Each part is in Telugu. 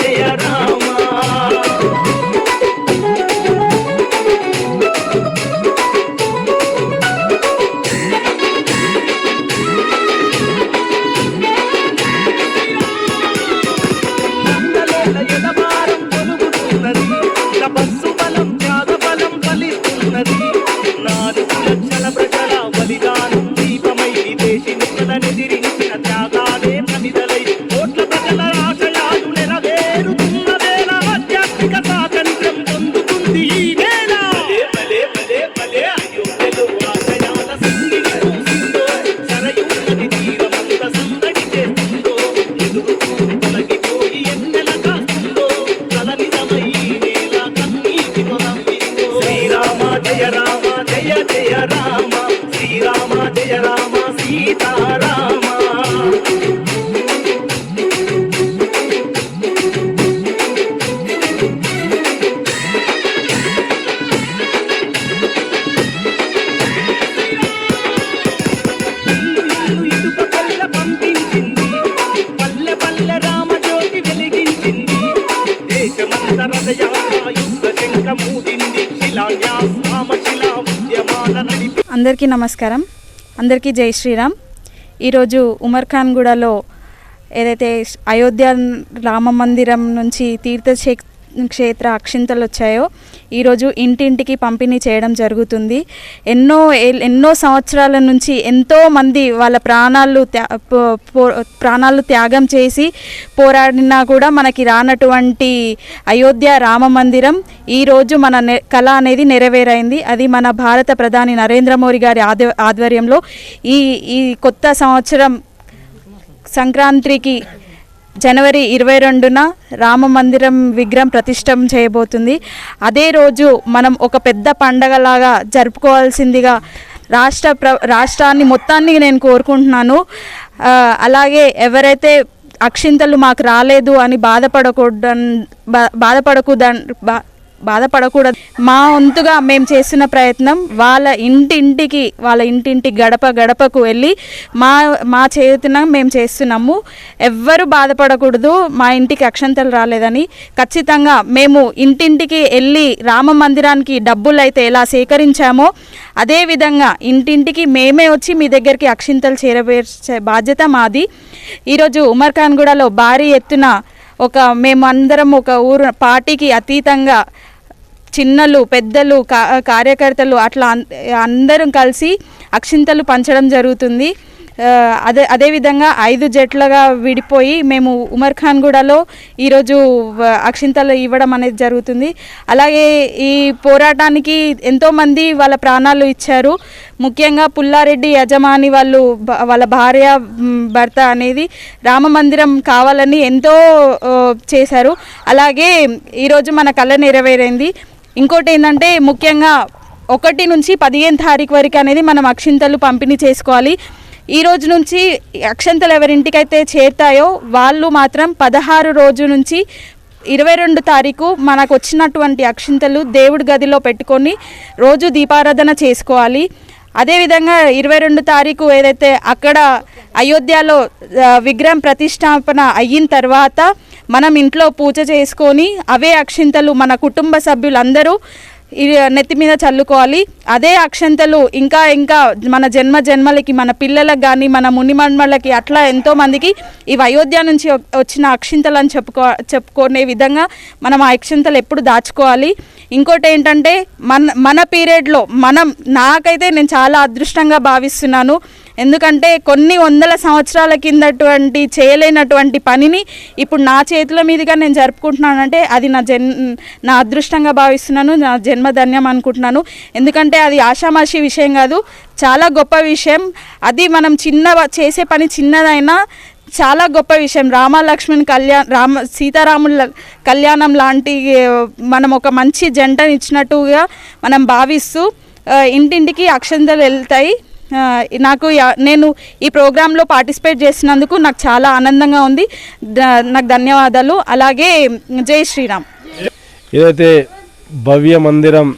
జయ రామ అందరికీ నమస్కారం. అందరికీ జై శ్రీరామ్. ఈరోజు ఉమర్ ఖాన్ గూడలో ఏదైతే అయోధ్య రామ మందిరం నుంచి తీర్థ క్షేత్ర అక్షింతలు వచ్చాయో ఈరోజు ఇంటింటికి పంపిణీ చేయడం జరుగుతుంది. ఎన్నో ఎన్నో సంవత్సరాల నుంచి ఎంతో మంది వాళ్ళ ప్రాణాలు త్యా పో- పో- ప్రాణాలు త్యాగం చేసి పోరాడినా కూడా మనకి రానటువంటి అయోధ్య రామ మందిరం ఈరోజు మన కళ అనేది నెరవేరైంది. అది మన భారత ప్రధాని నరేంద్ర మోడీ గారి ఆధ్వ ఆధ్వర్యంలో ఈ ఈ కొత్త సంవత్సరం సంక్రాంతికి జనవరి ఇరవై రెండున రామ మందిరం విగ్రహం ప్రతిష్టం చేయబోతుంది. అదే రోజు మనం ఒక పెద్ద పండగలాగా జరుపుకోవాల్సిందిగా రాష్ట్ర ప్ర రాష్ట్రాన్ని మొత్తాన్ని నేను కోరుకుంటున్నాను. అలాగే ఎవరైతే అక్షింతలు మాకు రాలేదు అని బాధపడకూడదు బా బాధపడకూడదు. మా వంతుగా మేము చేస్తున్న ప్రయత్నం వాళ్ళ ఇంటింటికి వాళ్ళ ఇంటింటి గడప గడపకు వెళ్ళి మా మా చేతున మేము చేస్తున్నాము. ఎవ్వరు బాధపడకూడదు మా ఇంటికి అక్షంతలు రాలేదని. ఖచ్చితంగా మేము ఇంటింటికి వెళ్ళి రామ మందిరానికి డబ్బులు అయితే ఎలా సేకరించామో అదేవిధంగా ఇంటింటికి మేమే వచ్చి మీ దగ్గరికి అక్షింతలు చేరవేర్చే బాధ్యత మాది. ఈరోజు ఉమర్ ఖాన్ గూడలో భారీ ఎత్తున ఒక మేమందరం ఒక ఊరు పార్టీకి అతీతంగా చిన్నలు పెద్దలు కార్యకర్తలు అట్లా అందరం కలిసి అక్షింతలు పంచడం జరుగుతుంది. అదే అదేవిధంగా ఐదు జట్లుగా విడిపోయి మేము ఉమర్ ఖాన్ గూడలో ఈరోజు అక్షింతలు ఇవ్వడం అనేది జరుగుతుంది. అలాగే ఈ పోరాటానికి ఎంతోమంది వాళ్ళ ప్రాణాలు ఇచ్చారు. ముఖ్యంగా పుల్లారెడ్డి యజమాని వాళ్ళు వాళ్ళ భార్య భర్త అనేది రామ మందిరం కావాలని ఎంతో చేశారు. అలాగే ఈరోజు మన కళ నెరవేరైంది. ఇంకోటి ఏంటంటే ముఖ్యంగా ఒకటి నుంచి పదిహేను తారీఖు వరకు అనేది మనం అక్షింతలు పంపిణీ చేసుకోవాలి. ఈ రోజు నుంచి అక్షంతలు ఎవరింటికైతే చేరుతాయో వాళ్ళు మాత్రం పదహారు రోజు నుంచి ఇరవై రెండు తారీఖు మనకు వచ్చినటువంటి అక్షింతలు దేవుడి గదిలో పెట్టుకొని రోజు దీపారాధన చేసుకోవాలి. అదేవిధంగా ఇరవై రెండు తారీఖు ఏదైతే అక్కడ అయోధ్యలో విగ్రహం ప్రతిష్టాపన అయిన తర్వాత మనం ఇంట్లో పూజ చేసుకొని అవే అక్షింతలు మన కుటుంబ సభ్యులందరూ నెత్తి మీద చల్లుకోవాలి. అదే అక్షంతలు ఇంకా ఇంకా మన జన్మ జన్మలకి మన పిల్లలకు కానీ మన మునిమన్మలకి అట్లా ఎంతో మందికి ఇవి అయోధ్య నుంచి వచ్చిన అక్షింతలు అని చెప్పుకో చెప్పుకునే విధంగా మనం ఆ అక్షింతలు ఎప్పుడు దాచుకోవాలి. ఇంకోటి ఏంటంటే మన మన పీరియడ్లో మనం నాకైతే నేను చాలా అదృష్టంగా భావిస్తున్నాను. ఎందుకంటే కొన్ని వందల సంవత్సరాల కిందటువంటి చేయలేనటువంటి పనిని ఇప్పుడు నా చేతుల మీదుగా నేను జరుపుకుంటున్నానంటే అది నా జన్ నా అదృష్టంగా భావిస్తున్నాను నా జన్మధన్యం అనుకుంటున్నాను. ఎందుకంటే అది ఆషామాషి విషయం కాదు చాలా గొప్ప విషయం. అది మనం చిన్న చేసే పని చిన్నదైనా చాలా గొప్ప విషయం. రామలక్ష్మణ్ కళ్యాణ్ రామ సీతారాముల కళ్యాణం లాంటి మనం ఒక మంచి జంటనిచ్చినట్టుగా మనం భావిస్తూ ఇంటింటికి అక్షంతలు వెళ్తాయి. నాకు నేను ఈ ప్రోగ్రాంలో పార్టిసిపేట్ చేసినందుకు నాకు చాలా ఆనందంగా ఉంది. నాకు ధన్యవాదాలు. అలాగే జై శ్రీరామ్. ఏదైతే భవ్య మందిరం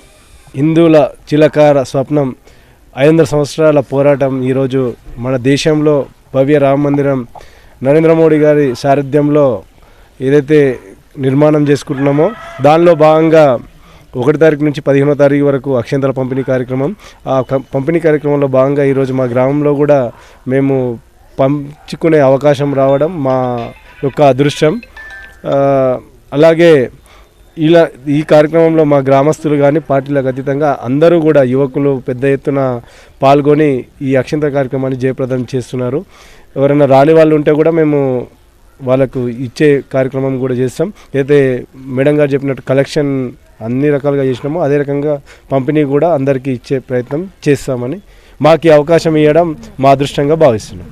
హిందువుల చిలకార స్వప్నం ఐదు వందల సంవత్సరాల పోరాటం ఈరోజు మన దేశంలో భవ్య రామ మందిరం నరేంద్ర మోడీ గారి సారథ్యంలో ఏదైతే నిర్మాణం చేసుకుంటున్నామో దానిలో భాగంగా ఒకటి తారీఖు నుంచి పదిహేనో తారీఖు వరకు అక్షంతల పంపిణీ కార్యక్రమం. ఆ కం- పంపిణీ కార్యక్రమంలో భాగంగా ఈరోజు మా గ్రామంలో కూడా మేము పంచుకునే అవకాశం రావడం మా యొక్క అదృష్టం. అలాగే ఇలా ఈ కార్యక్రమంలో మా గ్రామస్తులు కానీ పార్టీలకు అతీతంగా అందరూ కూడా యువకులు పెద్ద ఎత్తున పాల్గొని ఈ అక్షంత కార్యక్రమాన్ని జయప్రదం చేస్తున్నారు. ఎవరైనా రాని వాళ్ళు ఉంటే కూడా మేము వాళ్ళకు ఇచ్చే కార్యక్రమం కూడా చేస్తాం. అయితే మేడం గారు చెప్పినట్టు కలెక్షన్ అన్ని రకాలుగా చేసినాము. అదే రకంగా పంపిణీ కూడా అందరికీ ఇచ్చే ప్రయత్నం చేస్తామని మాకు అవకాశం ఇవ్వడం మా అదృష్టంగా భావిస్తున్నాం.